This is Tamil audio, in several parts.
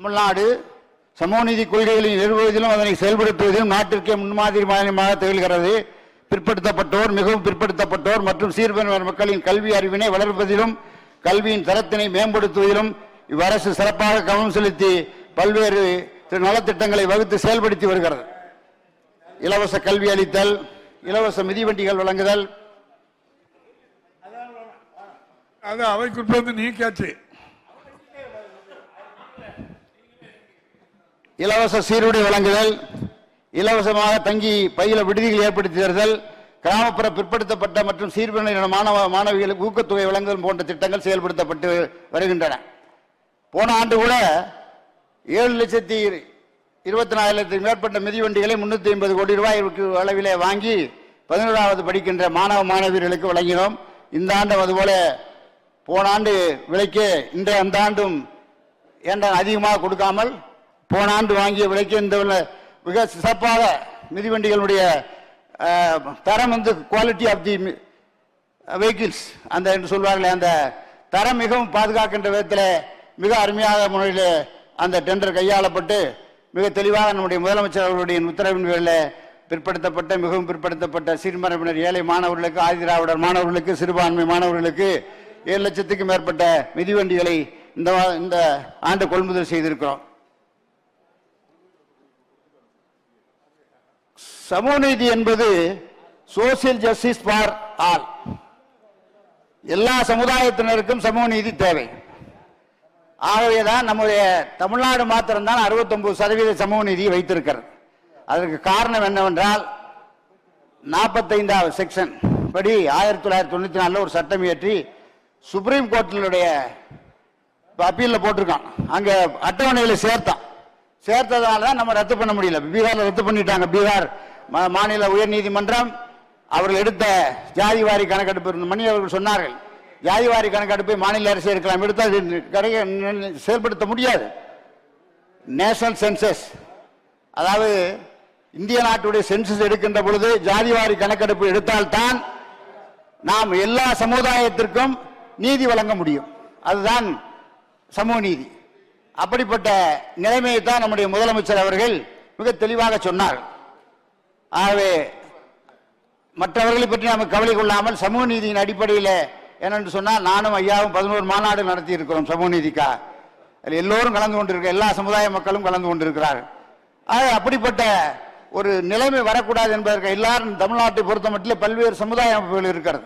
தமிழ்நாடு சமூகநீதி கொள்கைகளை நிறுவுவதிலும் அதனை செயல்படுத்துவதிலும் நாட்டிற்கே முன்மாதிரி மாநிலமாக திகழ்கிறது. பிற்படுத்தப்பட்டோர் மிகவும் பிற்படுத்தப்பட்டோர் மற்றும் சீர்பெருவர் மக்களின் கல்வி அறிவினை வளர்ப்பதிலும் கல்வியின் தரத்தினை மேம்படுத்துவதிலும் இவ்வரசு சிறப்பாக கவனம் செலுத்தி பல்வேறு நலத்திட்டங்களை வகுத்து செயல்படுத்தி வருகிறது. இலவச கல்வி அளித்தல் இலவச மிதிவண்டிகள் வழங்குதல். அது அவை குறிப்பிலிருந்து இலவச சீருடை வழங்குதல் இலவசமாக தங்கி பயில விடுதிகள் ஏற்படுத்தி தருதல் கிராமப்புற பிற்படுத்தப்பட்ட மற்றும் சீர்பிரின மாணவ மாணவிகளுக்கு ஊக்கத்தொகை வழங்குதல் போன்ற திட்டங்கள் செயல்படுத்தப்பட்டு வருகின்றன. போன ஆண்டு கூட ஏழு லட்சத்தி இருபத்தி நாலாயிரத்துக்கு மேற்பட்ட மிதிவண்டிகளை முன்னூத்தி ஐம்பது கோடி ரூபாய் அளவிலே வாங்கி பதினோராவது படிக்கின்ற மாணவ மாணவியர்களுக்கு வழங்கினோம். இந்த ஆண்டும் அதுபோல போன ஆண்டு விலைக்கு இந்த அந்த ஆண்டும் ஏன்டா அதிகமாக கொடுக்காமல் போன ஆண்டு வாங்கிய விலைக்கு இந்த மிக சிறப்பாக மிதிவண்டிகளுடைய தரம் வந்து குவாலிட்டி ஆஃப் தி வெஹிக்கிள்ஸ் அந்த என்று சொல்வார்களே அந்த தரம் மிகவும் பாதுகாக்கின்ற விதத்தில் மிக அருமையாக முறையில் அந்த டெண்டர் கையாளப்பட்டு மிக தெளிவாக நம்முடைய முதலமைச்சர் அவர்களுடைய உத்தரவின் பேரில் பிற்படுத்தப்பட்ட மிகவும் பிற்படுத்தப்பட்ட சிறுமரபினர் ஏழை மாணவர்களுக்கு ஆதிதிராவிடர் மாணவர்களுக்கு சிறுபான்மை மாணவர்களுக்கு ஏழு லட்சத்துக்கு மேற்பட்ட மிதிவண்டிகளை இந்த இந்த ஆண்டு கொள்முதல் செய்திருக்கிறோம். சமூகநீதி என்பது சோசியல் ஜஸ்டிஸ் ஃபார் ஆல் எல்லா சமுதாயத்தினருக்கும் சமூக நீதி தேவை. ஆகவேதான் நம்முடைய தமிழ்நாடு மாத்திரம்தான் 69% சதவீத சமூக நீதியை வைத்திருக்கிறது. அதற்கு காரணம் என்னவென்றால் நாற்பத்தைந்தாவது செக்ஷன் படி ஆயிரத்தி தொள்ளாயிரத்தி தொண்ணூற்றி நாலில் ஒரு சட்டம் இயற்றி சுப்ரீம் கோர்ட்டினுடைய அப்பீலில் போட்டிருக்கான். அங்கே அட்டவணையில் சேர்த்தான். சேர்த்ததால தான் நம்ம ரத்து பண்ண முடியல. பீகாரில் ரத்து பண்ணிட்டாங்க. பீகார் மாநில உயர்நீதிமன்றம் அவர்கள் எடுத்த ஜாதி வாரி கணக்கெடுப்பு மணி அவர்கள் சொன்னார்கள். ஜாதி வாரி கணக்கெடுப்பை மாநில அரசு எடுக்கலாம் எடுத்து செயல்படுத்த முடியாது. National census. அதாவது இந்திய நாட்டுடைய சென்சஸ் எடுக்கின்ற பொழுது ஜாதிவாரி கணக்கெடுப்பு எடுத்தால்தான் நாம் எல்லா சமுதாயத்திற்கும் நீதி வழங்க முடியும். அதுதான் சமூக நீதி. அப்படிப்பட்ட நிலைமையை தான் நம்முடைய முதலமைச்சர் அவர்கள் மிக தெளிவாக சொன்னார் ஆகவே மற்றவர்களை பற்றி நாம் கவலை கொள்ளாமல் சமூக நீதியின் அடிப்படையில் என்னென்று சொன்னால் நானும் ஐயாவும் பதினோரு மாநாடு நடத்தி இருக்கிறோம் சமூக நீதிக்கா. அதில் எல்லோரும் கலந்து கொண்டிருக்க எல்லா சமுதாய மக்களும் கலந்து கொண்டிருக்கிறார்கள். ஆக அப்படிப்பட்ட ஒரு நிலைமை வரக்கூடாது என்பதற்கு எல்லாரும் தமிழ்நாட்டை பொறுத்த மட்டும் பல்வேறு சமுதாய அமைப்புகள் இருக்கிறது.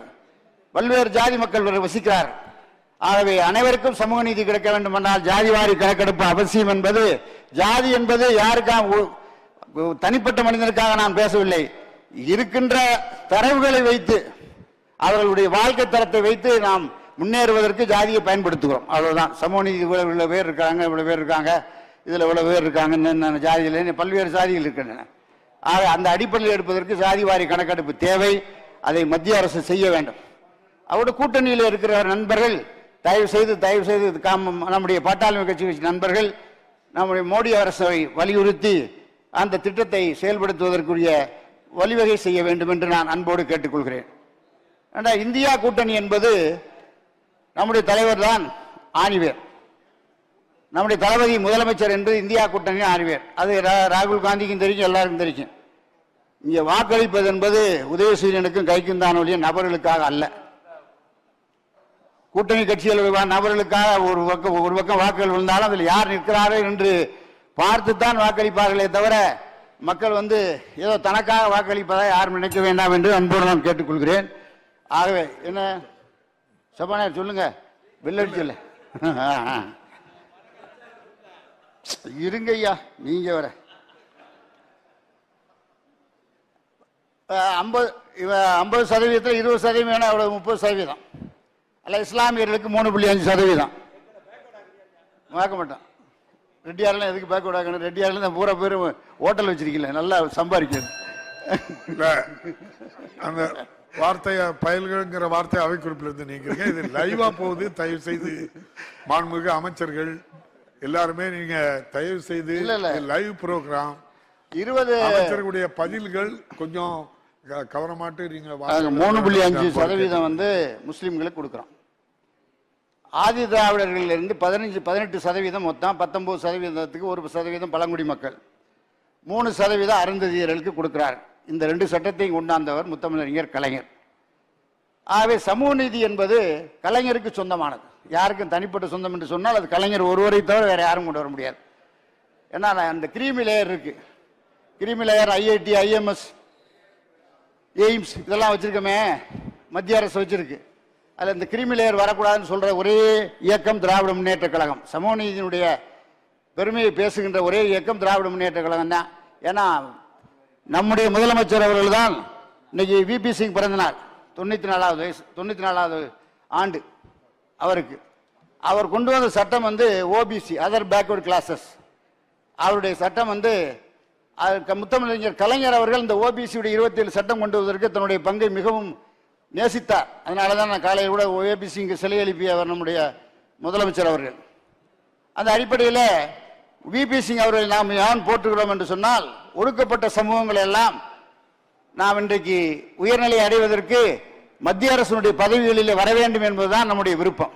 பல்வேறு ஜாதி மக்கள் வசிக்கிறார் ஆகவே அனைவருக்கும் சமூக நீதி கிடைக்க வேண்டும் என்றால் ஜாதிவாரி கணக்கெடுப்பு அவசியம் என்பது ஜாதி என்பது யாருக்காக தனிப்பட்ட மனிதனுக்காக நான் பேசவில்லை. இருக்கின்ற தரவுகளை வைத்து அவர்களுடைய வாழ்க்கை தரத்தை வைத்து நாம் முன்னேறுவதற்கு ஜாதியை பயன்படுத்துகிறோம். அவ்வளவுதான். சமூக நீதி இவ்வளவு இவ்வளவு பேர் இருக்காங்க இவ்வளவு பேர் இருக்காங்க. இதுல இவ்வளவு பேர் இருக்காங்க என்னென்ன ஜாதியில் பல்வேறு ஜாதிகள் இருக்கின்றன. ஆக அந்த அடிப்படையில் எடுப்பதற்கு ஜாதி வாரி கணக்கெடுப்பு தேவை. அதை மத்திய அரசு செய்ய வேண்டும். அவருடைய கூட்டணியில் இருக்கிற நண்பர்கள் தயவு செய்து தயவு செய்து காம- நம்முடைய பாட்டாளி கட்சி கட்சி நண்பர்கள் நம்முடைய மோடி அரசை வலியுறுத்தி அந்த திட்டத்தை செயல்படுத்துவதற்குரிய வழிவகை செய்ய வேண்டும் என்று நான் அன்போடு கேட்டுக்கொள்கிறேன். ஆனால் இந்தியா கூட்டணி என்பது நம்முடைய தலைவர் தான் ஆணிவேர். நம்முடைய தளபதி முதலமைச்சர் என்று இந்தியா கூட்டணி ஆணிவேர். அது ரா- ராகுல் காந்திக்கும் தெரியும் எல்லாருக்கும் தெரியும். இங்கே வாக்களிப்பது என்பது உதயசூரியனுக்கும் கைக்கும் தான் ஒழிய நபர்களுக்காக அல்ல. கூட்டணி கட்சிகள் நபர்களுக்காக ஒரு பக்கம் ஒரு பக்கம் வாக்குகள் விழுந்தாலும் அதில் யார் நிற்கிறார்கள் என்று பார்த்துத்தான் வாக்களிப்பார்களே தவிர மக்கள் வந்து ஏதோ தனக்காக வாக்களிப்பதை யாரும் நினைக்க வேண்டாம் என்று அன்போடு நான் கேட்டுக்கொள்கிறேன். ஆகவே என்ன? சபாநாயகர் சொல்லுங்க. வெள்ளடிச்சல இருங்க ஐயா நீங்க வர ஐம்பது ஐம்பது சதவீதத்தில் இருபது சதவீதம் வேணும் அவ்வளோ முப்பது சதவீதம். அல்ல இஸ்லாமியர்களுக்கு மூணு புள்ளி அஞ்சு சதவீதம். பார்க்க மாட்டோம். ரெட்டியாரெல்லாம் எதுக்கு பேக்வர்ட் ஆகணும் ரெட்டியாரில் தான் பூரா பேர் ஹோட்டல் வச்சிருக்கீங்களே நல்லா சம்பாதிக்கிறது. இல்ல அந்த வார்த்தைய பயல்கள்ங்கிற வார்த்தை அவை குறிப்பிலிருந்து நீக்கிறீங்க இது லைவா போகுது. தயவு செய்து மாண்புமிகு அமைச்சர்கள் எல்லாருமே நீங்க தயவு செய்து. லைவ் ப்ரோக்ராம் இருபது அமைச்சர்களுடைய பதில்கள் கொஞ்சம் கவனமாட்டு நீங்க நாங்க மூணு புள்ளி அஞ்சு சதவீதம் வந்து முஸ்லிம்களுக்கு கொடுக்குறோம். ஆதி திராவிடர்களிலிருந்து பதினஞ்சு பதினெட்டு சதவீதம் மொத்தம் பத்தொம்போது சதவீதத்துக்கு ஒரு சதவீதம் பழங்குடி மக்கள். மூணு சதவீதம் அருந்ததியர்களுக்கு கொடுக்குறார். இந்த ரெண்டு சட்டத்தையும் கொண்டாந்தவர் முத்தமிழறிஞர் கலைஞர். ஆகவே சமூக நீதி என்பது கலைஞருக்கு சொந்தமானது. யாருக்கும் தனிப்பட்ட சொந்தம் என்று சொன்னால் அது கலைஞர் ஒருவரை தவிர வேறு யாரும் கொண்டு வர முடியாது. ஏன்னா நான் அந்த கிரீமி லேயர் இருக்குது creamy layer IIT IIMs AIIMS இதெல்லாம் வச்சுருக்கோமே. மத்திய அரசு வச்சுருக்கு. அதில் இந்த கிரீமி லேயர் வரக்கூடாதுன்னு சொல்கிற ஒரே இயக்கம் திராவிட முன்னேற்ற கழகம். சமூக நீதியினுடைய பெருமையை பேசுகின்ற ஒரே இயக்கம் திராவிட முன்னேற்ற கழகம் தான். ஏன்னா நம்முடைய முதலமைச்சர் அவர்கள் தான் இன்னைக்கு விபி சிங் பிறந்த நாள் தொண்ணூற்றி நாலாவது வயசு தொண்ணூற்றி நாலாவது ஆண்டு அவருக்கு. அவர் கொண்டு வந்த சட்டம் வந்து ஓபிசி அதர் பேக்வர்ட் கிளாஸஸ் அவருடைய சட்டம் வந்து அதற்கு முத்தமிழறிஞர் கலைஞர் அவர்கள் இந்த ஓபிசியுடைய இருபத்தி ஏழு சட்டம் கொண்டு வருவதற்கு தன்னுடைய பங்கை மிகவும் நேசித்தார். அதனால தான் நான் காலையில் கூட ஓபிசிக்கு சிலை எழுப்பிய அவர் நம்முடைய முதலமைச்சர் அவர்கள். அந்த அடிப்படையில் விபி சிங் அவர்களை நாம் ஏன் போற்றுகிறோம் என்று சொன்னால் ஒடுக்கப்பட்ட சமூகங்கள் எல்லாம் நாம் இன்றைக்கு உயர்நிலை அடைவதற்கு மத்திய அரசினுடைய பதவிகளில் வர வேண்டும் என்பதுதான் நம்முடைய விருப்பம்.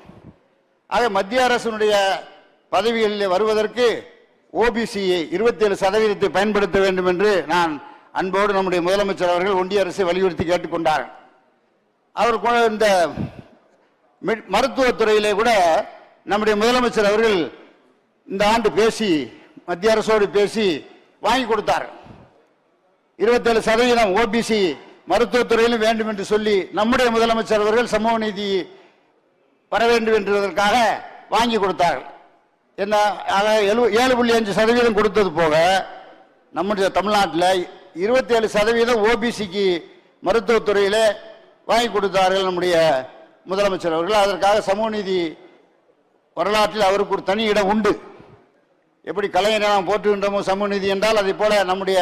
ஆக மத்திய அரசினுடைய பதவிகளில் வருவதற்கு ஓபிசியை இருபத்தி ஏழு சதவீதத்தை பயன்படுத்த வேண்டும் என்று நான் அன்போடு நம்முடைய முதலமைச்சர் அவர்கள் ஒன்றிய அரசை வலியுறுத்தி கேட்டுக்கொண்டார் அவர் இந்த மருத்துவத்துறையிலே கூட நம்முடைய முதலமைச்சர் அவர்கள் இந்த ஆண்டு பேசி மத்திய அரசோடு பேசி வாங்கி கொடுத்தார். இருபத்தேழு சதவீதம் ஓபிசி மருத்துவத்துறையிலும் வேண்டும் என்று சொல்லி நம்முடைய முதலமைச்சர் அவர்கள் சமூக நீதி வர வேண்டும் என்பதற்காக வாங்கி கொடுத்தார்கள். என்ன ஏழு புள்ளி அஞ்சு சதவீதம் கொடுத்தது போக நம்முடைய தமிழ்நாட்டில் இருபத்தி ஏழு சதவீதம் ஓபிசிக்கு மருத்துவத்துறையில் வாங்கி கொடுத்தார்கள் நம்முடைய முதலமைச்சர் அவர்கள். அதற்காக சமூக நீதி வரலாற்றில் அவருக்கு ஒரு தனி இடம் உண்டு. எப்படி கலைஞரை நாம் போற்றுகின்றோமோ சமூக நீதி என்றால் அதே போல நம்முடைய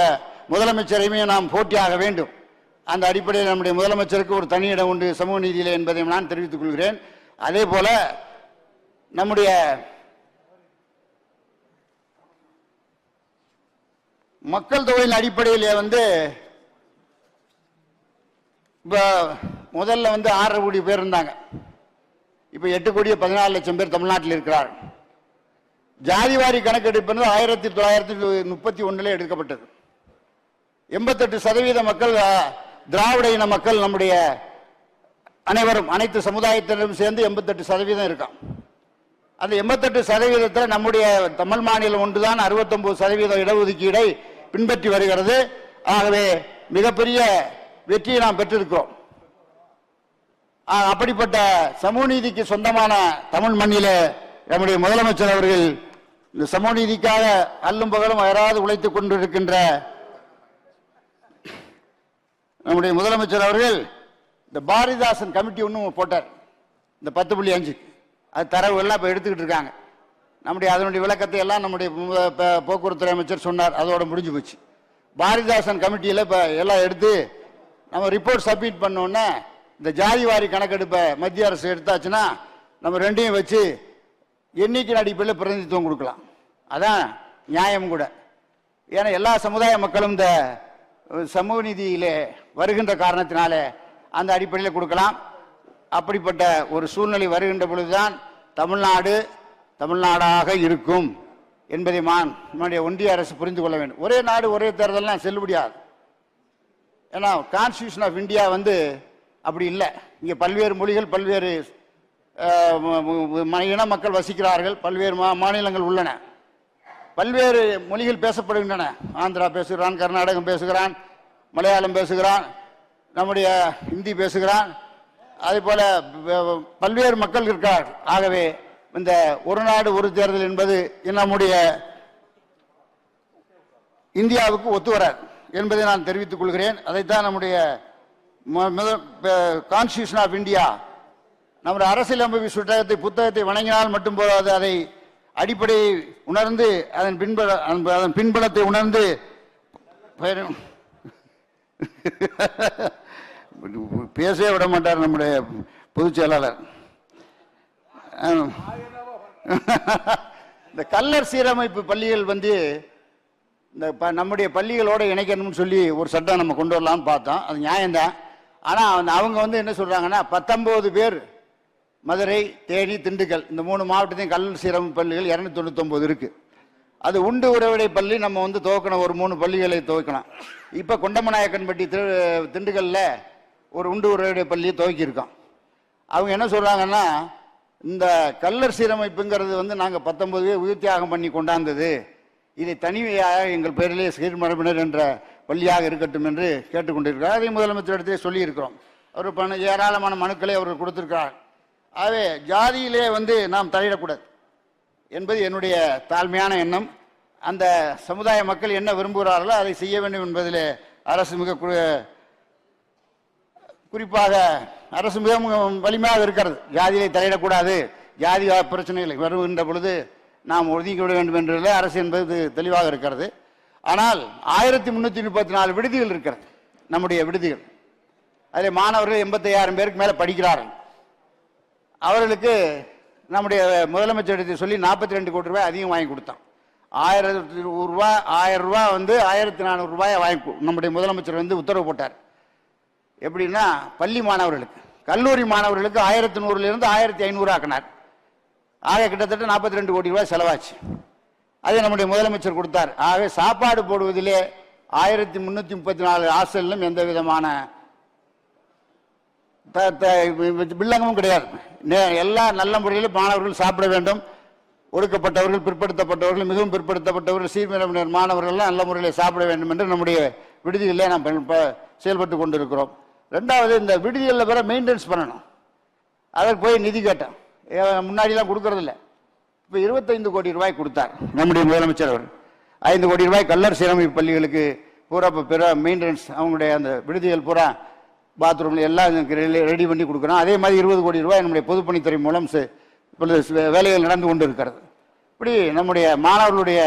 முதலமைச்சரையுமே நாம் போட்டியாக வேண்டும். அந்த அடிப்படையில் நம்முடைய முதலமைச்சருக்கு ஒரு தனி இடம் உண்டு சமூக நீதியில் என்பதை நான் தெரிவித்துக் கொள்கிறேன். அதே போல நம்முடைய மக்கள் தொகையின் அடிப்படையிலே வந்து இப்போ முதல்ல வந்து ஆறரை கோடி பேர் இருந்தாங்க. இப்போ எட்டு கோடியே பதினாலு லட்சம் பேர் தமிழ்நாட்டில் இருக்கிறார் ஜாதிவாரி கணக்கெடுப்பு ஆயிரத்தி தொள்ளாயிரத்தி முப்பத்தி ஒன்றில் எடுக்கப்பட்டது. எண்பத்தெட்டு சதவீத மக்கள் திராவிட இன மக்கள் நம்முடைய அனைவரும் அனைத்து சமுதாயத்தினரும் சேர்ந்து எண்பத்தெட்டு சதவீதம் இருக்கான் அந்த எண்பத்தெட்டு சதவீதத்தில் நம்முடைய தமிழ் மாநிலம் ஒன்றுதான் அறுபத்தொன்பது சதவீதம் இடஒதுக்கீடை பின்பற்றி வருகிறது. ஆகவே மிகப்பெரிய வெற்றியை நாம் பெற்றிருக்கிறோம். அப்படிப்பட்ட சமூக நீதிக்கு சொந்தமான தமிழ் மண்ணிலே நம்முடைய முதலமைச்சர் அவர்கள் இந்த சமூக நீதிக்காக அல்லும் பகலும் அயராது உழைத்துக் கொண்டிருக்கின்ற நம்முடைய முதலமைச்சர் அவர்கள் இந்த பாரதிதாசன் கமிட்டி ஒன்று போட்டார். இந்த பத்து புள்ளி அஞ்சு. அது தரவு எல்லாம் இப்போ எடுத்துக்கிட்டு இருக்காங்க. நம்முடைய அதனுடைய விளக்கத்தை எல்லாம் நம்முடைய போக்குவரத்துறை அமைச்சர் சொன்னார். அதோட முடிஞ்சு போச்சு. பாரதிதாசன் கமிட்டியில் இப்போ எல்லாம் எடுத்து நம்ம ரிப்போர்ட் சப்மிட் பண்ணோன்னே இந்த ஜாதிவாரி கணக்கெடுப்பை மத்திய அரசு எடுத்தாச்சுன்னா நம்ம ரெண்டையும் வச்சு எண்ணிக்கை அடிப்படையில் பிரதிநிதித்துவம் கொடுக்கலாம். அதான் நியாயம் கூட. ஏன்னா எல்லா சமுதாய மக்களும் இந்த சமூக நீதியிலே வருகின்ற காரணத்தினால அந்த அடிப்படையில் கொடுக்கலாம். அப்படிப்பட்ட ஒரு சூழ்நிலை வருகின்ற பொழுதுதான் தமிழ்நாடு தமிழ்நாடாக இருக்கும் என்பதை மான் நம்முடைய ஒன்றிய அரசு புரிந்து கொள்ள வேண்டும். ஒரே நாடு ஒரே தேர்தல்லாம் செல்லுபடியாது. ஏன்னா கான்ஸ்டியூஷன் ஆஃப் இந்தியா வந்து அப்படி இல்லை. இங்கே பல்வேறு மொழிகள் பல்வேறு இன மக்கள் வசிக்கிறார்கள். பல்வேறு மா- மாநிலங்கள் உள்ளன. பல்வேறு மொழிகள் பேசப்படுகின்றன. ஆந்திரா பேசுகிறான் கர்நாடகம் பேசுகிறான் மலையாளம் பேசுகிறான் நம்முடைய ஹிந்தி பேசுகிறான். அதே போல் பல்வேறு மக்கள் இருக்கிறார் ஆகவே இந்த ஒரு நாடு ஒரு தேர்தல் என்பது நம்முடைய இந்தியாவுக்கு ஒத்து வராது என்பதை நான் தெரிவித்துக் கொள்கிறேன். அதைத்தான் நம்முடைய கான்ஸ்டியூஷன் ஆஃப் இந்தியா நம்ம அரசியலமைப்பு சுட்டகத்தை புத்தகத்தை வணங்கினால் மட்டும் போதாது அதை அடிப்படையை உணர்ந்து அதன் பின்பல அதன் பின்பலத்தை உணர்ந்து பயணம் பேசவே விட மாட்டார் நம்முடைய பொதுச் செயலாளர். இந்த கல்லர் சீரமைப்பு பள்ளிகள் வந்து இந்த ப- நம்முடைய பள்ளிகளோடு இணைக்கணும்னு சொல்லி ஒரு சட்டம் நம்ம கொண்டு வரலாம்னு பார்த்தோம். அது நியாயம்தான். ஆனால் அவங்க வந்து என்ன சொல்கிறாங்கன்னா பத்தொன்பது பேர் மதுரை தேனி திண்டுக்கல் இந்த மூணு மாவட்டத்தையும் கல் சீரமைப்பு பள்ளிகள் இரநூத்தி தொண்ணூத்தொம்பது இருக்குது அது உண்டு உறவிடை பள்ளி நம்ம வந்து துவக்கணும் ஒரு மூணு பள்ளிகளை துவக்கணும் இப்போ கொண்டமநாயக்கன்பட்டி திரு திண்டுக்கல்ல ஒரு உண்டு உறவிடை பள்ளியை துவக்கியிருக்கோம். அவங்க என்ன சொல்கிறாங்கன்னா இந்த கல்லர் சீரமைப்புங்கிறது வந்து நாங்கள் பத்தொன்பது பேர் உயிர் தியாகம் பண்ணி கொண்டாந்தது. இதை தனிமையாக எங்கள் பேரிலே சீர்மரபினர் என்ற வள்ளியாக இருக்கட்டும் என்று கேட்டுக்கொண்டிருக்கிறார். அதை முதலமைச்சரிடத்திலே சொல்லியிருக்கிறோம். அவர் பண ஏராளமான மனுக்களை அவர் கொடுத்திருக்கிறார். ஆகவே ஜாதியிலே வந்து நாம் தலையிடக்கூடாது என்பது என்னுடைய தாழ்மையான எண்ணம். அந்த சமுதாய மக்கள் என்ன விரும்புகிறார்களோ அதை செய்ய வேண்டும் என்பதிலே அரசு மிக குறிப்பாக அரசு மிக மிக வலிமையாக இருக்கிறது. ஜாதியை தலையிடக்கூடாது. ஜாதி பிரச்சனைகள் வருகின்ற பொழுது நாம் ஒதுக்கி விட வேண்டும் என்றதில் அரசு என்பது தெளிவாக இருக்கிறது. ஆனால் ஆயிரத்தி முன்னூற்றி முப்பத்தி நாலு விடுதிகள் இருக்கிறது நம்முடைய விடுதிகள். அதில் மாணவர்கள் எண்பத்தையாயிரம் பேருக்கு மேலே படிக்கிறார்கள். அவர்களுக்கு நம்முடைய முதலமைச்சரிடத்தை சொல்லி நாற்பத்தி ரெண்டு கோடி ரூபாய் அதிகம் வாங்கி கொடுத்தோம் ஆயிரத்தி நூறுரூவா ஆயிரம் ரூபாய் வந்து ஆயிரத்தி நானூறு ரூபாயை வாங்கி நம்முடைய முதலமைச்சர் வந்து உத்தரவு போட்டார். எப்படின்னா பள்ளி மாணவர்களுக்கு கல்லூரி மாணவர்களுக்கு ஆயிரத்தி நூறுலேருந்து ஆயிரத்தி ஐநூறு ஆக்கினார். ஆக கிட்டத்தட்ட நாற்பத்தி ரெண்டு கோடி ரூபாய் செலவாச்சு. அதை நம்முடைய முதலமைச்சர் கொடுத்தார். ஆகவே சாப்பாடு போடுவதிலே ஆயிரத்தி முன்னூற்றி முப்பத்தி நாலு ஹாஸ்டலிலும் எந்த விதமான த- த- வில்லங்கமும் கிடையாது. எல்லா நல்ல முறையிலும் மாணவர்கள் சாப்பிட வேண்டும். ஒடுக்கப்பட்டவர்கள் பிற்படுத்தப்பட்டவர்கள் மிகவும் பிற்படுத்தப்பட்டவர்கள் சீர்மிரமினர் மாணவர்கள்லாம் நல்ல முறையில் சாப்பிட வேண்டும் என்று நம்முடைய விடுதிகளிலே நாம் ப- செயல்பட்டு கொண்டிருக்கிறோம். ரெண்டாவது இந்த விடுதிகளில் வேற மெயின்டெனன்ஸ் பண்ணணும். அதற்கு போய் நிதி கேட்டோம் முன்னாடிலாம் கொடுக்கறதில்ல. இப்போ இருபத்தைந்து கோடி ரூபாய் கொடுத்தார் நம்முடைய முதலமைச்சர் அவர் ஐந்து கோடி ரூபாய் கல்லர் சீரமைப்பு பள்ளிகளுக்கு பூரா இப்போ பிற மெயின்டெனன்ஸ் அவங்களுடைய அந்த விடுதிகள் பூரா பாத்ரூம்ல எல்லாம் ரெடி பண்ணி கொடுக்குறோம். அதே மாதிரி இருபது கோடி ரூபாய் நம்முடைய பொதுப்பணித்துறை மூலம் வேலைகள் நடந்து கொண்டு இருக்கிறது இப்படி நம்முடைய மாணவர்களுடைய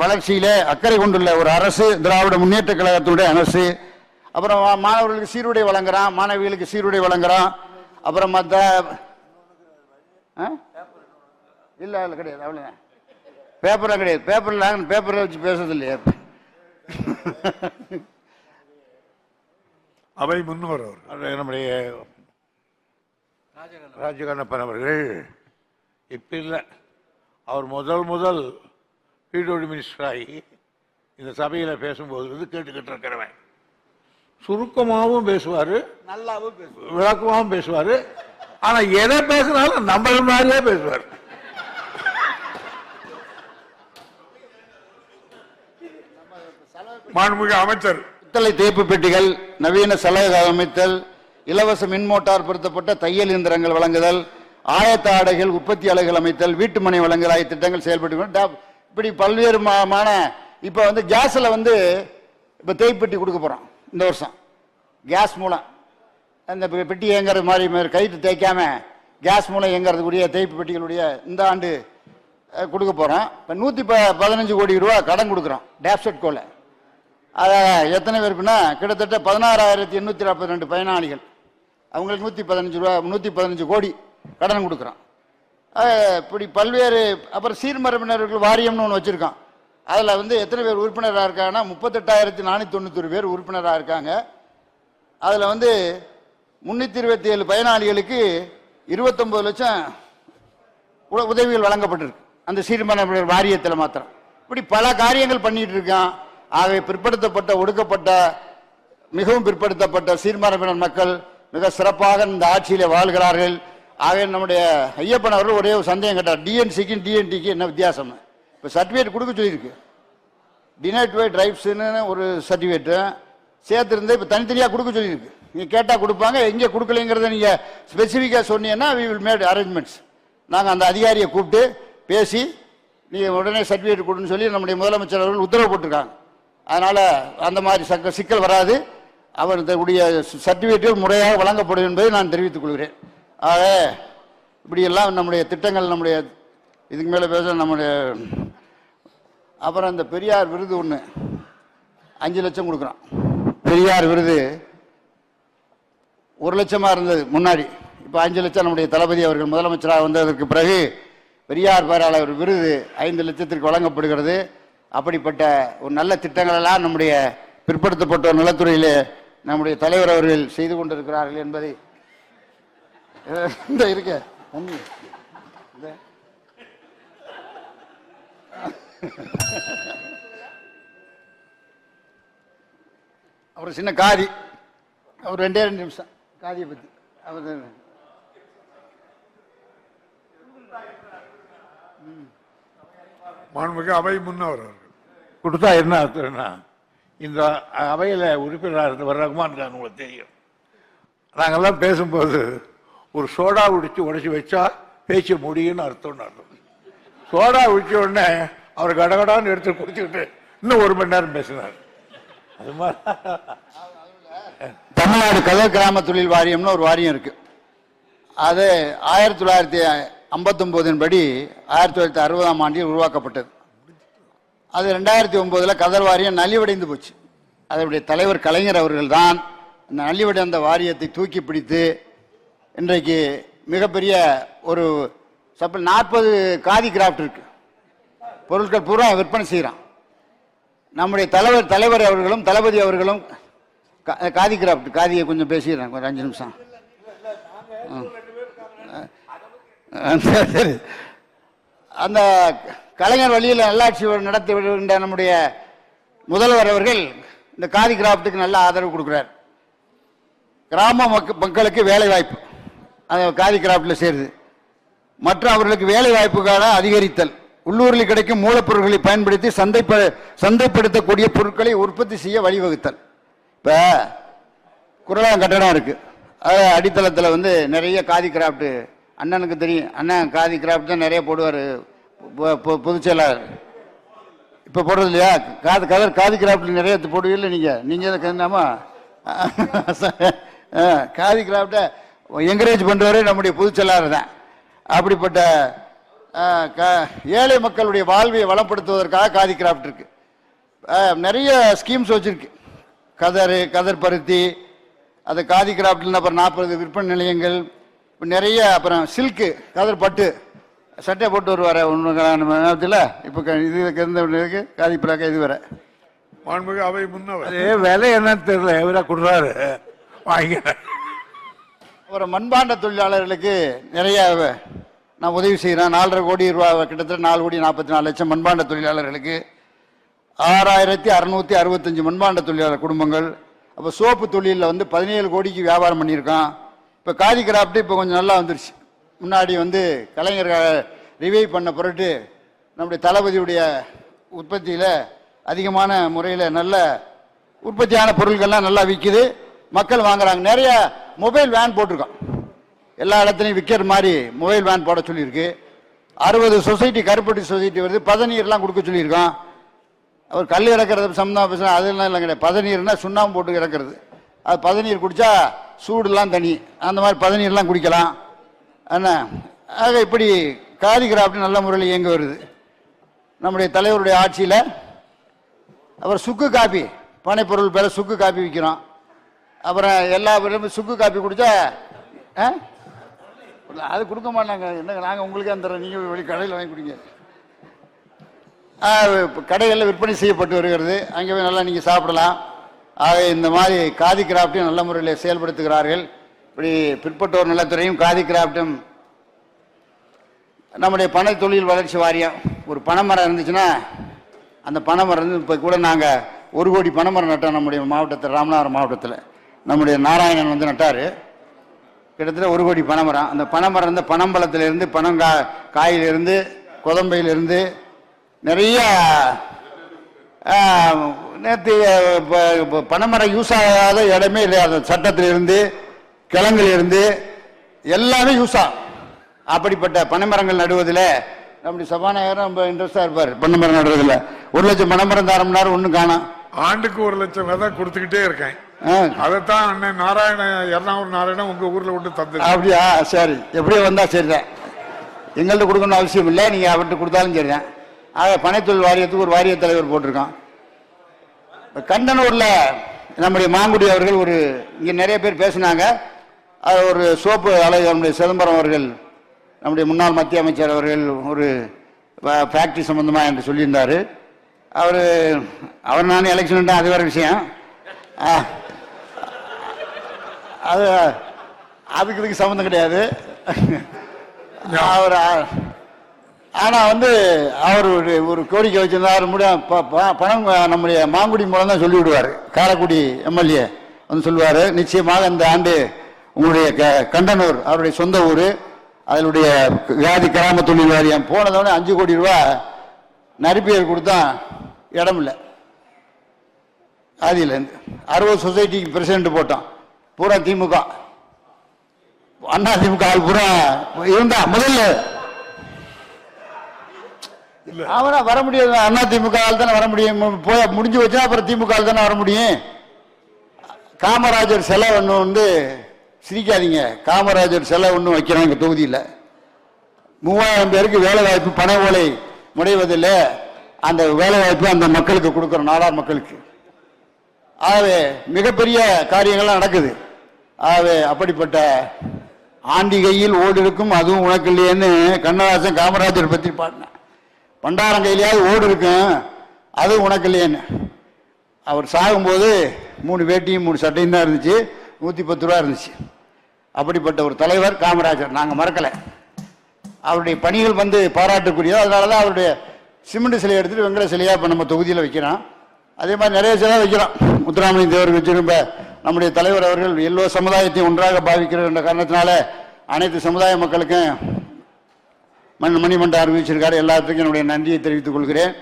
வளர்ச்சியில் அக்கறை கொண்டுள்ள ஒரு அரசு திராவிட முன்னேற்ற கழகத்தினுடைய அரசு. அப்புறம் மாணவர்களுக்கு சீருடை வழங்குறான் மாணவிகளுக்கு சீருடை வழங்குறான். அப்புறம் மற்ற ஆ? இல்ல இல்ல கிடையாது அவ்வளவுதான். பேப்பர்லாம் கிடையாது. பேப்பர்ல பேப்பர்ல வச்சு பேசுறது இல்லையா அவை முன்னவர் அவர் அது நம்முடைய ராஜகண்ணப்பன். அவர்கள் இப்போ இல்லை அவர் முதல் முதல் பிடபிள்யூ மினிஸ்டர் ஆகி இந்த சபையில் பேசும்போது இருந்து கேட்டுக்கிட்டு இருக்கிறவன். சுருக்கமாகவும் பேசுவார் நல்லாவும் பேசு விளக்கமாகவும் பேசுவார். ஆனால் எதை பேசினாலும் நம்மள மாதிரியே பேசுவார். மாண்புமிகு அமைச்சர். பித்தளை தேய்ப்பு பெட்டிகள் நவீன சலகை அமைத்தல் இலவச மின் மோட்டார் பொருத்தப்பட்ட தையல் இயந்திரங்கள் வழங்குதல் ஆயத்த ஆடைகள் உற்பத்தி ஆலைகள் அமைத்தல் வீட்டுமனை வழங்கல் ஆகிய திட்டங்கள் செயல்பட்டு இப்படி பல்வேறு மா- மான இப்போ வந்து கேஸில் வந்து இப்போ தேய்ப்பெட்டி கொடுக்க போகிறோம் இந்த வருஷம். கேஸ் மூலம். அந்த பெட்டி இயங்குறது மாதிரி கைத்து தேய்க்காம கேஸ் மூலம் இயங்குறதுக்குரிய தேய்ப்பு பெட்டிகளுடைய இந்த ஆண்டு கொடுக்க போகிறோம் இப்போ நூற்றி ப பதினஞ்சு கோடி ரூபா கடன் கொடுக்குறோம். டேப்செட் கோலை. அதை எத்தனை பேருக்குன்னா கிட்டத்தட்ட பதினாறாயிரத்தி எண்ணூற்றி நாற்பத்தி ரெண்டு பயனாளிகள். அவங்களுக்கு நூற்றி பதினஞ்சு ரூபா நூற்றி பதினஞ்சு கோடி கடன் கொடுக்குறான். இப்படி பல்வேறு அப்புறம் சீர்மரபினர்கள் வாரியம்னு ஒன்று வச்சுருக்கான். அதில் வந்து எத்தனை பேர் உறுப்பினராக இருக்காங்கன்னா முப்பத்தெட்டாயிரத்தி நானூற்றி தொண்ணூத்தொரு பேர் உறுப்பினராக இருக்காங்க. அதில் வந்து முந்நூற்றி இருபத்தி ஏழு பயனாளிகளுக்கு இருபத்தொம்பது லட்சம் உதவிகள் வழங்கப்பட்டிருக்கு. அந்த சீர்மரபினர் வாரியத்தில் மாத்திரம். இப்படி பல காரியங்கள் பண்ணிகிட்டு இருக்கான். ஆகவே பிற்படுத்தப்பட்ட ஒடுக்கப்பட்ட மிகவும் பிற்படுத்தப்பட்ட சீர்மரபினர் மக்கள் மிக சிறப்பாக இந்த ஆட்சியிலே வாழ்கிறார்கள். ஆகவே நம்முடைய ஐயப்பன் அவர்கள் ஒரே ஒரு சந்தேகம் கேட்டார். டிஎன்சிக்கும் டிஎன்டிக்கு என்ன வித்தியாசம்? இப்போ சர்டிஃபிகேட் கொடுக்க சொல்லியிருக்கு. டினைட் வை டிரைவ்ஸ்னு ஒரு சர்டிஃபிகேட்டு சேர்த்துருந்து இப்போ தனித்தனியாக கொடுக்க சொல்லியிருக்கு. நீங்கள் கேட்டால் கொடுப்பாங்க எங்கே கொடுக்கலைங்கிறத நீங்கள் ஸ்பெசிஃபிக்காக சொன்னீங்கன்னா வி வில் மேட் அரேஞ்ச்மெண்ட்ஸ் நாங்கள் அந்த அதிகாரியை கூப்பிட்டு பேசி நீங்கள் உடனே சர்டிஃபிகேட் கொடுன்னு சொல்லி நம்முடைய முதலமைச்சர் அவர்கள் உத்தரவு போட்டிருக்காங்க. அதனால் அந்த மாதிரி சக்க சிக்கல் வராது. அவருடைய சர்டிஃபிகேட்டுகள் முறையாக வழங்கப்படும் என்பதை நான் தெரிவித்துக் கொள்கிறேன். ஆக இப்படியெல்லாம் நம்முடைய திட்டங்கள் நம்முடைய இதுக்கு மேலே பேச நம்முடைய அப்புறம் அந்த பெரியார் விருது ஒன்று அஞ்சு லட்சம் கொடுக்குறோம் பெரியார் விருது ஒரு லட்சமாக இருந்தது முன்னாடி. இப்போ அஞ்சு லட்சம் நம்முடைய தளபதி அவர்கள் முதலமைச்சராக வந்ததற்கு பிறகு பெரியார் பேராளர் விருது ஐந்து லட்சத்திற்கு வழங்கப்படுகிறது. அப்படிப்பட்ட ஒரு நல்ல திட்டங்களெல்லாம் நம்முடைய நம்முடைய பிற்படுத்தப்பட்டோர் நலத்துறையிலே நம்முடைய தலைவர் அவர்கள் செய்து கொண்டிருக்கிறார்கள் என்பதை இந்த இருக்க அவர் சின்ன காதி. அவர் ரெண்டே ரெண்டு நிமிஷம். காதியை பற்றி அவர் மாண்புமிகு அவை முன்னவர் அவர்கள். கொடுத்தா என்ன அர்த்தம்னா இந்த அவையில் உறுப்பினராக இருந்து வர ரகுமான் கான் உங்களுக்கு தெரியும். நாங்கள்லாம் பேசும்போது ஒரு சோடா உடிச்சு உடைச்சி வச்சா பேச்சு முடியும்னு அர்த்தம்னு அர்த்தம். சோடா உடிச்ச உடனே அவர் கடகடான்னு எடுத்து குடிச்சுக்கிட்டு இன்னும் ஒரு மணி நேரம் பேசினார். அது மாதிரி. தமிழ்நாடு கதர் கிராம தொழில் வாரியம்னு ஒரு வாரியம் இருக்கு. அது ஆயிரத்தி தொள்ளாயிரத்தி ஐம்பத்தொம்போதின் படி ஆயிரத்தி தொள்ளாயிரத்தி அறுபதாம் ஆண்டில் உருவாக்கப்பட்டது. அது ரெண்டாயிரத்தி ஒம்போதில் கதர் வாரியம் நலிவடைந்து போச்சு. அதனுடைய தலைவர் கலைஞர் அவர்கள் தான் அந்த நலிவடைந்த வாரியத்தை தூக்கி பிடித்து இன்றைக்கு மிகப்பெரிய ஒரு சப்ப நாற்பது காதி கிராஃப்ட் இருக்கு. பொருட்கள் பூரா விற்பனை செய்கிறான் நம்முடைய தலைவர் தலைவர் அவர்களும் தளபதி அவர்களும் கா- காதி கிராஃப்ட் காதியை கொஞ்சம் பேசிடுறேன் ஒரு அஞ்சு நிமிஷம். ஆ. சரி. அந்த கலைஞர் வழியில் நல்லாட்சி நடத்தி வருகின்ற நம்முடைய முதல்வர் அவர்கள் இந்த காதி கிராமத்துக்கு நல்ல ஆதரவு கொடுக்குறார். கிராம மக்களுக்கு வேலை வாய்ப்பு அது காதி கிராஃப்டில் சேருது. மற்றும் அவர்களுக்கு வேலை வாய்ப்புக்கான அதிகரித்தல். உள்ளூரில் கிடைக்கும் மூலப்பொருட்களை பயன்படுத்தி சந்தைப்ப சந்தைப்படுத்தக்கூடிய பொருட்களை உற்பத்தி செய்ய வழிவகுத்தல். இப்போ குரலாம் கட்டடம் இருக்குது அது அடித்தளத்தில் வந்து நிறைய காதி கிராஃப்ட் அண்ணனுக்கு தெரியும். அண்ணன் காதி கிராஃப்ட் தான் நிறைய போடுவார். பொதுச் செயலாளர் இப்போ போடுறது இல்லையா? காது கதர் காதி நிறைய நிறைய போடுவீல்ல நீங்கள் நீங்கள் அதை கந்தாமா காதி கிராஃப்டை என்கரேஜ் பண்ணுறவரே நம்முடைய பொதுச் செயலாளர் தான். அப்படிப்பட்ட க- ஏழை மக்களுடைய வாழ்வை வளப்படுத்துவதற்காக காதி கிராஃப்ட் இருக்கு நிறைய ஸ்கீம்ஸ் வச்சுருக்கு. கதர் கதர் பருத்தி அது காதி கிராஃப்ட்ல அப்புறம் நாற்பது விற்பனை நிலையங்கள் நிறைய அப்புறம் சில்க்கு கதர் பட்டு சட்டை போட்டு வருவார் ஒன்று இப்போ க- இது இருந்த இருக்கு காதி பிளாக்க இது வர மாண்புமிகு அவை முன்னவர். அது விலை என்னன்னு தெரியல எவரா கொடுறாரு. வாங்க. அப்புறம் மண்பாண்ட தொழிலாளர்களுக்கு நிறைய நான் உதவி செய்கிறேன் நாலரை கோடி ரூபாய் கிட்டத்தட்ட நாலு கோடி நாற்பத்தி நாலு லட்சம் மண்பாண்ட தொழிலாளர்களுக்கு ஆறாயிரத்தி அறுநூத்தி அறுபத்தஞ்சு மண்பாண்ட தொழிலாளர் குடும்பங்கள். அப்போ சோப்பு தொழிலில் வந்து பதினேழு கோடிக்கு வியாபாரம் பண்ணியிருக்கான். இப்போ காதி கிராஃப்ட் இப்போ கொஞ்சம் நல்லா வந்துருச்சு. முன்னாடி வந்து கலைஞர்கள் ரிவைவ் பண்ண பொருட்டு நம்முடைய தளபதியுடைய உற்பத்தியில் அதிகமான முறையில் நல்ல உற்பத்தியான பொருட்கள்லாம் நல்லா விற்கிது மக்கள் வாங்குறாங்க. நிறைய மொபைல் வேன் போட்டிருக்கோம். எல்லா இடத்துலையும் விற்கிற மாதிரி மொபைல் வேன் போட சொல்லியிருக்கு. அறுபது சொசைட்டி கருப்பட்டி சொசைட்டி வருது. பதநீர்லாம் கொடுக்க சொல்லியிருக்கோம். அவர் கல் இறக்கிறது சம்மந்தமாக பேசுனா அதெல்லாம் இல்லை கிடையாது. பதநீர்னா சுண்ணாம்பு போட்டு இறக்கிறது. அது பதநீர் குடித்தா சூடுலாம் தனி. அந்த மாதிரி பதநீர்லாம் குடிக்கலாம். அண்ணா ஆக இப்படி காதி கிராஃப்ட் நல்ல முறையில் இயங்க வருது. நம்முடைய தலைவருடைய ஆட்சியில் அப்புறம் சுக்கு காப்பி பனைப்பொருள் பேர சுக்கு காப்பி விற்கிறோம் அப்புறம் எல்லா பேரும் சுக்கு காப்பி குடித்தா ஆ? அது கொடுக்க மாட்டாங்க. என்னங்க நாங்கள் உங்களுக்கே அந்த நீங்கள் வெளி கடையில் வாங்கி குடிங்க. கடைகளில் விற்பனை செய்யப்பட்டு வருகிறது. அங்கே போய் நல்லா நீங்கள் சாப்பிடலாம். ஆக இந்த மாதிரி காதி கிராஃப்டையும் நல்ல முறையில் செயல்படுத்துகிறார்கள். இப்படி பிற்பட்டோர் நலத்துறையும் காதி கிராப்டும் நம்முடைய பனை தொழில் வளர்ச்சி வாரியம் ஒரு பனைமரம் இருந்துச்சுன்னா அந்த பனைமரம் இருந்து இப்போ கூட நாங்கள் ஒரு கோடி பனைமரம் நட்டோம் நம்முடைய மாவட்டத்தில் ராமநாதபுரம் மாவட்டத்தில். நம்முடைய நாராயணன் வந்து நட்டார். கிட்டத்தட்ட ஒரு கோடி பனைமரம். அந்த பனைமரம் வந்து பனம்பழத்திலிருந்து பனங்கா காயிலிருந்து கொதம்பையிலிருந்து நிறைய நேற்று பனைமரம் யூஸ் ஆகாத இடமே இல்லை அந்த சட்டத்திலிருந்து கிழங்கிலிருந்து எல்லாமே யூஸ். ஆகும் அப்படிப்பட்ட பனைமரங்கள் நடுவதில் நம்முடைய சபாநாயகர் ரொம்ப இன்ட்ரெஸ்டாக இருப்பார். பனைமரம் நடுறதுல. ஒரு லட்சம் பனைமரம் தரம்னாரு ஒன்றும் காணோம் ஆண்டுக்கு ஒரு லட்சம் விதை கொடுத்துக்கிட்டே இருக்கேன். அதைத்தான் அண்ணன் நாராயண எர்ணாகுளம் நாராயணன் உங்க ஊர்ல விட்டு தந்தது அப்படியா? சரி. எப்படியோ வந்தா சரிதான். எங்கள்கிட்ட கொடுக்கணும் அவசியம் இல்லை. நீங்க அவர்கிட்ட கொடுத்தாலும் சரிதான். ஆக பனைத்தொழில் வாரியத்துக்கு ஒரு வாரிய தலைவர் போட்டிருக்கோம் இப்ப கண்டனூர்ல நம்முடைய மாங்குடி அவர்கள் ஒரு இங்க நிறைய பேர் பேசினாங்க. அது ஒரு சோப்பு அலை நம்முடைய சிதம்பரம் அவர்கள் நம்முடைய முன்னாள் மத்திய அமைச்சர் அவர்கள் ஒரு ஃபேக்டரி சம்பந்தமா என்று சொல்லியிருந்தாரு. அவர் அவர் நானும் எலெக்ஷன் அது வேற விஷயம். அது அதுக்கு இதுக்கு சம்மந்தம் கிடையாது. அவர் ஆ- ஆனா வந்து அவர் ஒரு ஒரு கோரிக்கை வச்சிருந்தார். முடிய ப- ப- பணம் நம்முடைய மாங்குடி மூலம் தான் சொல்லி விடுவார் காரைக்குடி எம்எல்ஏ வந்து சொல்லுவார் நிச்சயமாக இந்த ஆண்டு உங்களுடைய க- கண்டனூர் அவருடைய சொந்த ஊர் அதனுடைய வியாதி கிராம தொழில் வாரியம் போனதோடனே அஞ்சு கோடி ரூபா நரிப்பேர் கொடுத்தா இடம் இல்லை. ஆதியிலேருந்து அறுபது சொசைட்டிக்கு பிரசிடண்ட் போட்டோம் பூரா திமுக. அண்ணா திமுக ஆள் பூரா இருந்தா முதல்ல. அவனா வர முடியாது. அண்ணா திமுக ஆள் தானே வர முடியும். போய் முடிஞ்சு வச்சா அப்புறம் திமுக ஆள் தானே வர முடியும். காமராஜர் சிலை ஒன்று வந்து சிரிக்காதீங்க. காமராஜர் சிலை ஒன்றும் வைக்கிறோம் எங்கள் தொகுதியில். மூவாயிரம் பேருக்கு வேலை வாய்ப்பு பண ஓலை முடைவதில்லை. அந்த வேலை வாய்ப்பு அந்த மக்களுக்கு கொடுக்குறோம் நாடார் மக்களுக்கு. ஆகவே மிகப்பெரிய காரியங்கள்லாம் நடக்குது. ஆகவே அப்படிப்பட்ட ஆண்டிகையில் ஓடு இருக்கும் அதுவும் உனக்கு இல்லையேன்னு கண்ணதாசன் காமராஜர் பற்றி பாடினேன் பண்டாரங்கையிலேயாவது ஓடு இருக்கும் அதுவும் உனக்கு இல்லையேன்னு. அவர் சாகும்போது மூணு வேட்டியும் மூணு சட்டையும் தான் இருந்துச்சு நூற்றி பத்து ரூபா இருந்துச்சு. அப்படிப்பட்ட ஒரு தலைவர் காமராஜர். நாங்கள் மறக்கலை. அவருடைய பணிகள் வந்து பாராட்டுக்குரியது அதனால தான் அவருடைய சிமெண்ட் சிலையை எடுத்துட்டு வெங்கட சிலையாக இப்போ நம்ம தொகுதியில் வைக்கிறோம் அதே மாதிரி நிறைய சிலை வைக்கிறோம். முத்துராமலிங்க தேவர் வச்சிருப்ப நம்முடைய தலைவர் அவர்கள் எல்லோ சமுதாயத்தையும் ஒன்றாக பாவிக்கிற என்ற காரணத்தினால அனைத்து சமுதாய மக்களுக்கும் மண் மணிமண்டம் அறிவிச்சிருக்காரு. எல்லாத்துக்கும் என்னுடைய நன்றியை தெரிவித்துக் கொள்கிறேன்.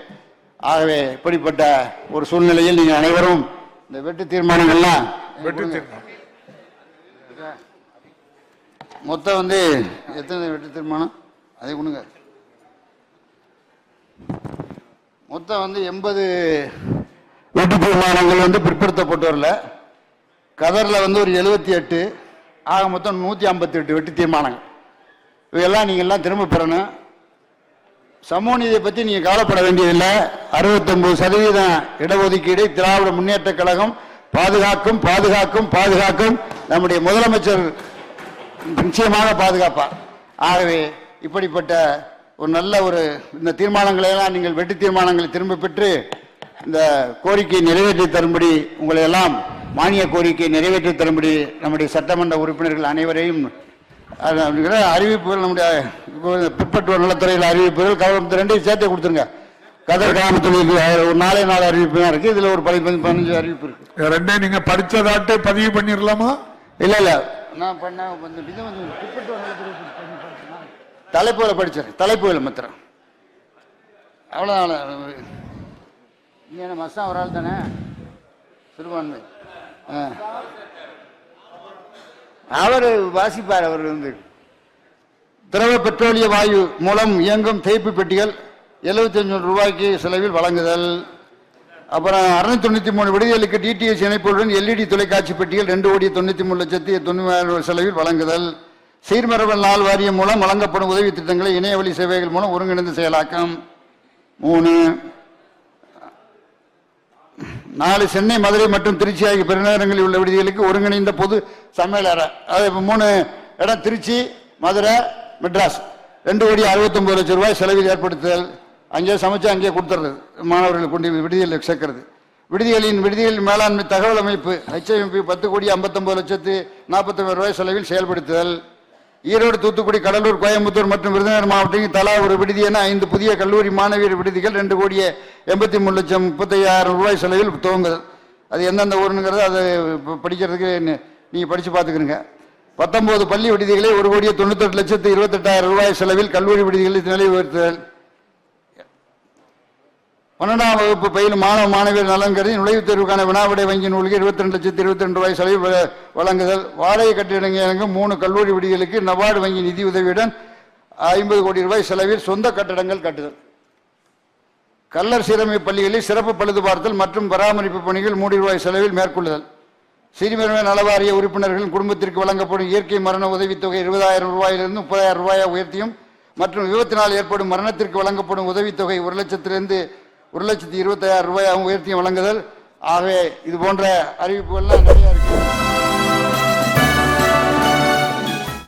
ஆகவே இப்படிப்பட்ட ஒரு சூழ்நிலையில் நீங்கள் அனைவரும் இந்த வெட்டு தீர்மானங்கள்லாம் வெட்டு தீர்மானம். மொத்தம் வந்து எத்தனை வெட்டு தீர்மானம் அதை கொடுங்க. மொத்தம் வந்து எண்பது வெட்டு தீர்மானங்கள் வந்து பிற்படுத்தப்பட்டு வரல கதரில் வந்து ஒரு எழுபத்தி எட்டு ஆக மொத்தம் நூற்றி ஐம்பத்தி எட்டு வெட்டு தீர்மானங்கள். இவையெல்லாம் நீங்கள் எல்லாம் திரும்ப பெறணும். சமூக நீதியை பற்றி நீங்கள் கவலைப்பட வேண்டியதில்லை. அறுபத்தொம்பது சதவீதம் இடஒதுக்கீடு திராவிட முன்னேற்றக் கழகம் பாதுகாக்கும் பாதுகாக்கும் பாதுகாக்கும். நம்முடைய முதலமைச்சர் நிச்சயமாக பாதுகாப்பார் ஆகவே இப்படிப்பட்ட ஒரு நல்ல ஒரு இந்த தீர்மானங்களை எல்லாம் நீங்கள் வெட்டு தீர்மானங்களை திரும்ப பெற்று இந்த கோரிக்கையை நிறைவேற்றி தரும்படி உங்களை எல்லாம் மானிய கோரிக்கையை நிறைவேற்றி தரும்படி நம்முடைய சட்டமன்ற உறுப்பினர்கள் அனைவரையும் அறிவிப்புகள் நம்முடைய பிற்பட்டுவர் நலத்துறையில் அறிவிப்புகள் கவனம் ரெண்டையும் சேர்த்தே கொடுத்துருங்க. கதர் கிராமத்தில் ஒரு நாலே நாலு அறிவிப்பு தான் இருக்கு. இதுல ஒரு பதி பதினஞ்சு அறிவிப்பு இருக்கு. ரெண்டே நீங்க படிச்சதாட்டு பதிவு பண்ணிடலாமா இல்ல இல்ல. நான் பண்ண வந்து இது வந்து? தலைப்புகளை படிச்சேன் தலைப்புகள் மாத்திரம். அவ்வளோதான் இங்கே நம்ம மஸ்தான் ஒரு ஆள் தானே? சிறுபான்மை. அவர் வாசிப்பார் அவர் வந்து. திரவ பெட்ரோலிய வாயு மூலம் இயங்கும் தேய்ப்பு பெட்டிகள் 75 ரூபாய்க்கு செலவில் வழங்குதல். அப்புறம் அறுநூத்தி தொண்ணூற்றி மூணு விடுதிகளுக்கு டிடிஎஸ் இணைப்புடன் எல்இடி தொலைக்காட்சி பெட்டிகள் ரெண்டு கோடி தொண்ணூத்தி மூணு லட்சத்தி தொண்ணூறாயிரம் செலவில் வழங்குதல். சீர்மரபல் நாள் வாரியம் மூலம் வழங்கப்படும் உதவி திட்டங்களை இணையவழி சேவைகள் மூலம் ஒருங்கிணைந்து செயலாக்கம். மூணு நாலு சென்னை மதுரை மற்றும் திருச்சி ஆகிய பெருநகரங்களில் உள்ள விடுதிகளுக்கு ஒருங்கிணைந்த பொது சமையலறை அதாவது அது மூணு இடம் திருச்சி மதுரை மெட்ராஸ். ரெண்டு கோடி அறுபத்தொம்பது லட்சம் ரூபாய் செலவில் ஏற்படுத்துதல். அங்கேயே சமைச்சு அங்கேயே கொடுத்துறது. மாணவர்கள் கொண்டு விடுதியில் சேர்க்கிறது. விடுதிகளின் விடுதிகள் மேலாண்மை தகவல் அமைப்பு ஹெச்ஐஎம்பி பத்து கோடி ஐம்பத்தொம்பது லட்சத்து நாற்பத்தொம்பது ரூபாய் செலவில் செயல்படுத்துதல். ஈரோடு தூத்துக்குடி கடலூர் கோயம்புத்தூர் மற்றும் விருதுநகர் மாவட்டத்தில் தலா ஒரு விடுதி என ஐந்து புதிய கல்லூரி மாணவியர் விடுதிகள் ரெண்டு கோடியே எண்பத்தி மூணு லட்சம் முப்பத்தையாயிரம் ரூபாய் செலவில் துவங்குது அது எந்தெந்த ஊருங்கிறது அதை படிக்கிறதுக்கு நீங்கள் படித்து பார்த்துக்கிறீங்க பத்தொன்பது பள்ளி விடுதிகளை ஒரு கோடியே தொண்ணூத்தெட்டு லட்சத்து இருபத்தெட்டாயிரம் ரூபாய் செலவில் கல்லூரி விடுதிகளில் நிலை உயர்த்துதல் பன்னெண்டாம் வகுப்பு பயிலும் மாணவ மாணவியர் நலன் கருதி நுழைவுத் தேர்வுக்கான வினாவிடை வங்கி நூலுக்கு இருபத்தி ரெண்டு லட்சத்தி இருபத்தி ரெண்டு ரூபாய் செலவு வழங்குதல். வாடகை கட்டிடங்களுக்கு மூணு கல்லூரி விடிகளுக்கு நபார்டு வங்கி நிதி உதவியுடன் ஐம்பது கோடி ரூபாய் செலவில் சொந்த கட்டடங்கள் கட்டுதல். கல்லர் சீரமைப்பு பள்ளிகளில் சிறப்பு பழுது பார்த்தல் மற்றும் பராமரிப்பு பணிகள் மூடி ரூபாய் செலவில் மேற்கொள்ளுதல். சிறுமியர் நலவாரிய உறுப்பினர்கள் குடும்பத்திற்கு வழங்கப்படும் இயற்கை மரண உதவித்தொகை இருபதாயிரம் ரூபாயிலிருந்து முப்பதாயிரம் ரூபாயை உயர்த்தியும் மற்றும் விபத்தினால் ஏற்படும் மரணத்திற்கு வழங்கப்படும் உதவித்தொகை ஒரு லட்சத்திலிருந்து ஒரு லட்சத்தி இருபத்தாயிரம் ரூபாயாகவும் உயர்த்தியும் வழங்குதல். ஆகவே இது போன்ற அறிவிப்புகள்லாம் நிறைய